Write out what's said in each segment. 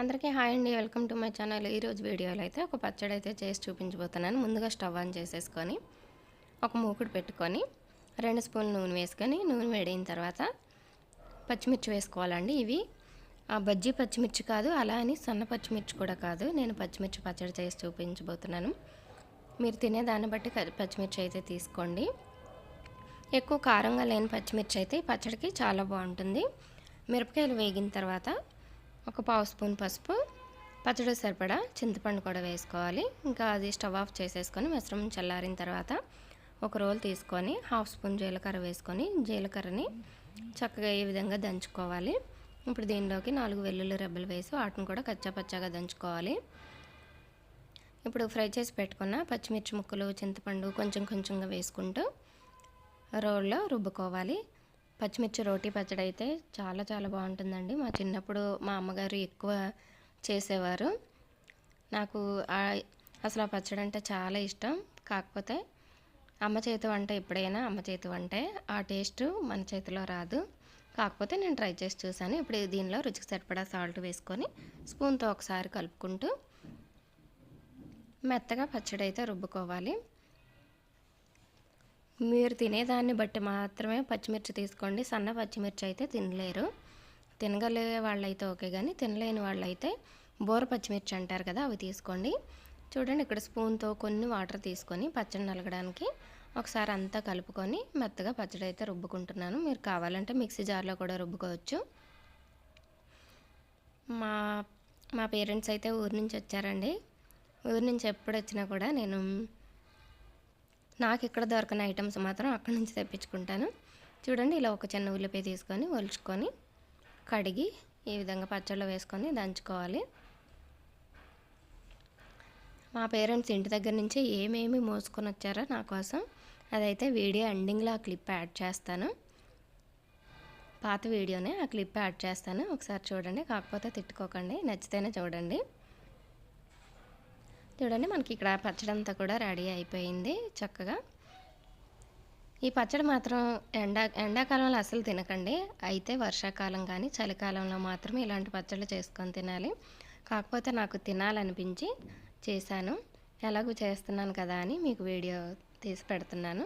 అందరికీ హాయ్ అండి. Welcome to my channel. ఈరోజు వీడియోలో అయితే ఒక పచ్చడి అయితే చేసి చూపించబోతున్నాను. ముందుగా స్టవ్ ఆన్ చేసేసుకొని ఒక మూకుడు పెట్టుకొని రెండు స్పూన్లు నూనె వేసుకొని నూనె వేడిన తర్వాత పచ్చిమిర్చి వేసుకోవాలండి ఇవి. ఆ బజ్జీ పచ్చిమిర్చి కాదు అలా అని సన్న పచ్చిమిర్చి కూడా కాదు. నేను పచ్చిమిర్చి పచ్చడి చేసి చూపించబోతున్నాను. మీరు తినే దాన్ని బట్టి పచ్చిమిర్చి అయితే తీసుకోండి. ఎక్కువ కారంగా లేని పచ్చిమిర్చి అయితే ఈ పచ్చడికి చాలా బాగుంటుంది. మిరపకాయలు వేగిన తర్వాత ఒక పావు స్పూన్ పసుపు పచ్చడి సరిపడా చింతపండు కూడా వేసుకోవాలి. ఇంకా అది స్టవ్ ఆఫ్ చేసేసుకొని మిశ్రమం చల్లారిన తర్వాత ఒక రోల్ తీసుకొని హాఫ్ స్పూన్ జీలకర్ర వేసుకొని జీలకర్రని చక్కగా ఈ విధంగా దంచుకోవాలి. ఇప్పుడు దీనిలోకి నాలుగు వెల్లుల్లి రెబ్బలు వేసి వాటిని కూడా కచ్చా పచ్చాగా దంచుకోవాలి. ఇప్పుడు ఫ్రై చేసి పెట్టుకున్న పచ్చిమిర్చి ముక్కలు చింతపండు కొంచెం కొంచెంగా వేసుకుంటూ రోల్లో రుబ్బుకోవాలి. పచ్చిమిర్చి రోటీ పచ్చడి అయితే చాలా చాలా బాగుంటుందండి. మా చిన్నప్పుడు మా అమ్మగారు ఎక్కువ చేసేవారు. నాకు అసలు ఆ పచ్చడి అంటే చాలా ఇష్టం. కాకపోతే అమ్మ చేతి వంట ఎప్పుడైనా అమ్మ చేతి వంటే ఆ టేస్ట్ మన చేతిలో రాదు. కాకపోతే నేను ట్రై చేసి చూసాను ఇప్పుడు దీనిలో రుచికి సరిపడా సాల్ట్ వేసుకొని స్పూన్తో ఒకసారి కలుపుకుంటూ మెత్తగా పచ్చడి అయితే రుబ్బుకోవాలి. మీరు తినేదాన్ని బట్టి మాత్రమే పచ్చిమిర్చి తీసుకోండి. సన్న పచ్చిమిర్చి అయితే తినలేరు. తినగలే వాళ్ళైతే ఓకే కానీ తినలేని వాళ్ళైతే బోర పచ్చిమిర్చి అంటారు కదా అవి తీసుకోండి. చూడండి ఇక్కడ స్పూన్తో కొన్ని వాటర్ తీసుకొని పచ్చడి నలగడానికి ఒకసారి అంతా కలుపుకొని మెత్తగా పచ్చడి అయితే రుబ్బుకుంటున్నాను. మీరు కావాలంటే మిక్సీ జార్లో కూడా రుబ్బుకోవచ్చు. మా మా పేరెంట్స్ అయితే ఊరి నుంచి వచ్చారండి. ఊరి నుంచి ఎప్పుడు వచ్చినా కూడా నేను నాకు ఇక్కడ దొరకని ఐటమ్స్ మాత్రం అక్కడి నుంచి తెప్పించుకుంటాను. చూడండి ఇలా ఒక చిన్న ఉల్లిపాయ తీసుకొని ఒలుచుకొని కడిగి ఈ విధంగా పచ్చళ్ళు వేసుకొని దంచుకోవాలి. మా పేరెంట్స్ ఇంటి దగ్గర నుంచి ఏమేమి మోసుకొని వచ్చారో నా కోసం అదైతే వీడియో ఎండింగ్లో ఆ క్లిప్ యాడ్ చేస్తాను. పాత వీడియోనే ఆ క్లిప్ యాడ్ చేస్తాను. ఒకసారి చూడండి కాకపోతే తిట్టుకోకండి నచ్చితేనే చూడండి. చూడండి మనకి ఇక్కడ పచ్చడి అంతా కూడా రెడీ అయిపోయింది చక్కగా. ఈ పచ్చడి మాత్రం ఎండా ఎండాకాలంలో అసలు తినకండి. అయితే వర్షాకాలం కానీ చలికాలంలో మాత్రమే ఇలాంటి పచ్చళ్ళు చేసుకొని తినాలి. కాకపోతే నాకు తినాలనిపించి చేశాను. ఎలాగో చేస్తున్నాను కదా అని మీకు వీడియో తీసి పెడుతున్నాను.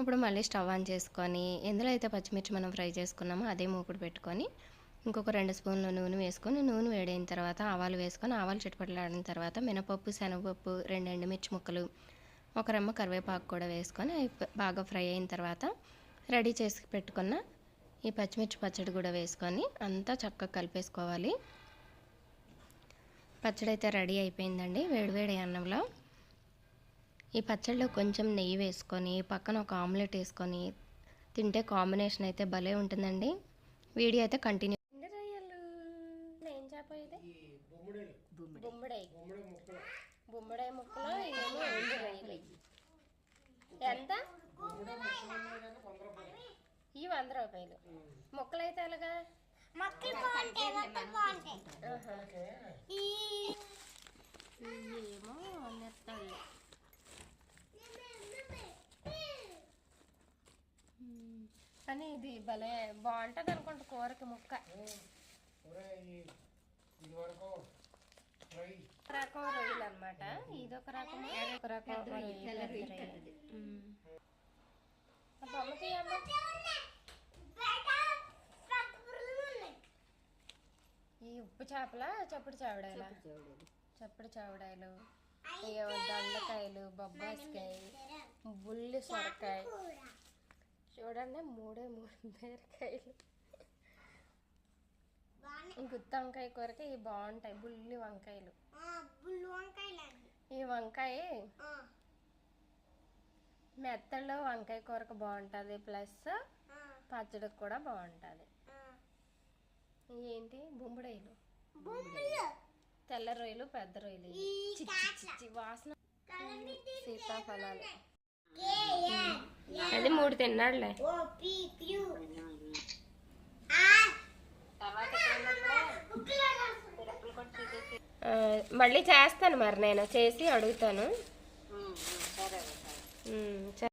ఇప్పుడు మళ్ళీ స్టవ్ ఆన్ చేసుకొని ఎందులో అయితే పచ్చిమిర్చి మనం ఫ్రై చేసుకున్నామో అదే మూకుడు పెట్టుకొని ఇంకొక రెండు స్పూన్ల నూనె వేసుకొని నూనె వేడైన తర్వాత ఆవాలు వేసుకొని ఆవాలు చిటపటలాడిన తర్వాత మినపప్పు శనగపప్పు రెండు ఎండుమిర్చి ముక్కలు ఒక రెమ్మ కరివేపాకు కూడా వేసుకొని అవి బాగా ఫ్రై అయిన తర్వాత రెడీ చేసి పెట్టుకున్న ఈ పచ్చిమిర్చి పచ్చడి కూడా వేసుకొని అంతా చక్కగా కలిపేసుకోవాలి. పచ్చడి అయితే రెడీ అయిపోయిందండి వేడివేడి అన్నంలో. ఈ పచ్చడిలో కొంచెం నెయ్యి వేసుకొని పక్కన ఒక ఆమ్లెట్ వేసుకొని తింటే కాంబినేషన్ అయితే భలే ఉంటుందండి. వీడియో అయితే కంటిన్యూ బొమ్మడాయి బొమ్మడాయి ముక్కలు. ఇవేమో రొయ్యలు ఎంత? ఈ వంద రూపాయలు. ముక్కలు అయితే మొక్కలు ఇవేమో నెత్తళ్ళు మ్మ్. కానీ ఇది భలే బాగుంటుంది అనుకుంటా కూరకి ముక్క. రకం రొయ్యలు. అనమాట ఇదొక రకం అదొక రకం రొయ్యలు, బొమ్మకి. ఈ ఉప్పు చేపల చప్పుడు చావడాయల చప్పుడు చావడాయలు దొండకాయలు బొబ్బాయికాయ బుల్లి సొరకాయ. చూడండి మూడే మూడు బీరకాయలు. గుత్తి వంకాయ కూరకి ఇవి బాగుంటాయి బుల్లి వంకాయలు. ఈ వంకాయ మెత్తల్లో వంకాయ కూరకు బాగుంటుంది ప్లస్ పచ్చడికి కూడా బాగుంటుంది. ఏంటి బొంబుడాయిలు బొమ్మలు. తెల్ల రొయ్యలు పెద్ద రొయ్యలు వాసన. సీతాఫలాలు. అది మూడు తిన్నాడులే. ఓ, మళ్ళీ చేస్తాను మరి నేను. చేసి అడుగుతాను.